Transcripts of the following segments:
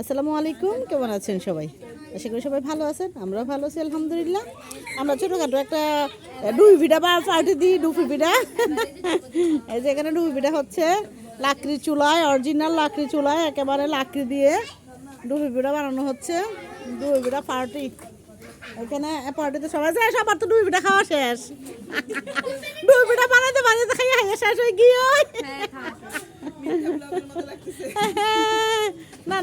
আসসালামু আলাইকুম, কেমন আছেন সবাই? আশা করি সবাই ভালো আছেন, আমরাও ভালো আছি, আলহামদুলিল্লাহ। আমরা ছোটোখাটো একটা ডুই ভিডা বা পার্টি দিই ডুফি ভিডা। এই যে এখানে ডুই ভিডা হচ্ছে লাকড়ি চুলায় অরিজিনাল লাকড়ি চুলায়, একেবারে লাকড়ি দিয়ে ডুবি ভিডা বানানো হচ্ছে ডুবি ভিডা পার্টি। এখানে পার্টিতে সবাই যায়, সবার তো ডুবি ভিডা খাওয়া শেষ। ডুবি ভিডা বানাতে বানাইতে খাইয়ে খাইয়ে শেষ হয়ে গিয়ে।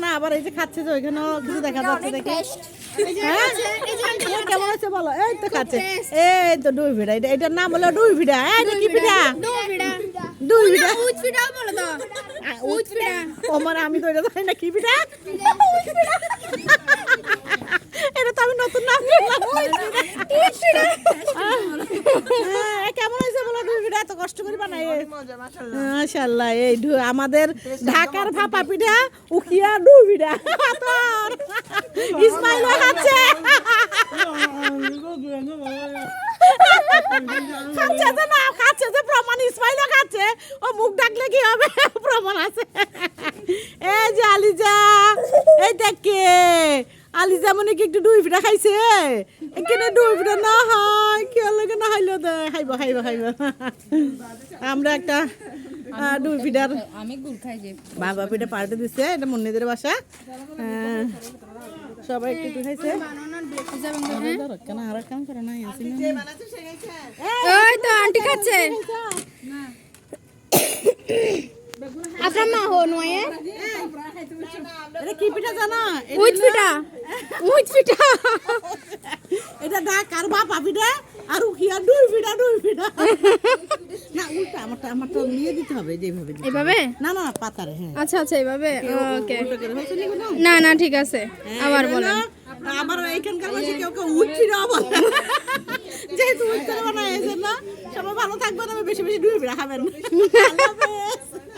না আবার এই যে খাচ্ছে যে ওইখানেও কিছু দেখা যাচ্ছে দেখে। হ্যাঁ? এ, কেমন আছে বলো? এই তো খাচ্ছে। এই তো ডুই ভিড়া। এটা এটার নাম হলো ডুই ভিড়া। এই এটা কি পিঠা ডুই ভিড়া। ও মানে আমি তো এটা জানি না কি পিঠা এটা তো আমি নতুন নাম শুনলাম হ্যাঁ, কেমন হয়েছে বলো ডুই ভিড়া এত কষ্ট করে বানায়। মাশাল্লাহ এই আমাদের ঢাকার ভাপা পিঠা উকিয়া ডুই ভিড়া ইসমাইল খাচ্ছে খাচ্ছে যে না খাচ্ছে যে প্রমাণ ইসমাইলও খাচ্ছে। ও মুখ ডাকলে কি হবে? প্রমাণ আছে। আলিজা মনে কি একটু ডুই পিঠা খাইছে এখানে ডুই পিঠা না হয় কি হলো না হাইলো দে। খাইব খাইব খাইব। আমরা একটা ডুই পিঠার আমি গুড় খাই যে বাবা পিঠা পাল্টে দিচ্ছে এটা মুন্নিদের বাসা। আহ, সবাই একটু একটু খাইছে। কেন আর কাম করে না আসি ওই তো আন্টি খাচ্ছে। আপনার মা হো নয় এটা কি পিঠা জানো? উইথ পিঠা। উইথ পিঠা। এটা ঢাকার বাপা পিঠা? আর উখিয়া ডুই পিঠা ডুই পিঠা। না উল্টা আমারটা আমারটা নিয়ে দিতে হবে যেভাবে। এভাবে? না না পাতারে হ্যাঁ। আচ্ছা আচ্ছা এভাবে? ওকে করে না? না না ঠিক আছে। আবার এটা বলেন। আবার এইখানকার মাসে কেউ কেউ উঠ পিঠা বলে। যেহেতু উঠ করে বানায় এই জন্য সবাই ভালো থাকবেন আমি বেশি বেশি ডুই পিঠা খাবেন। আল্লাহ হাফেজ।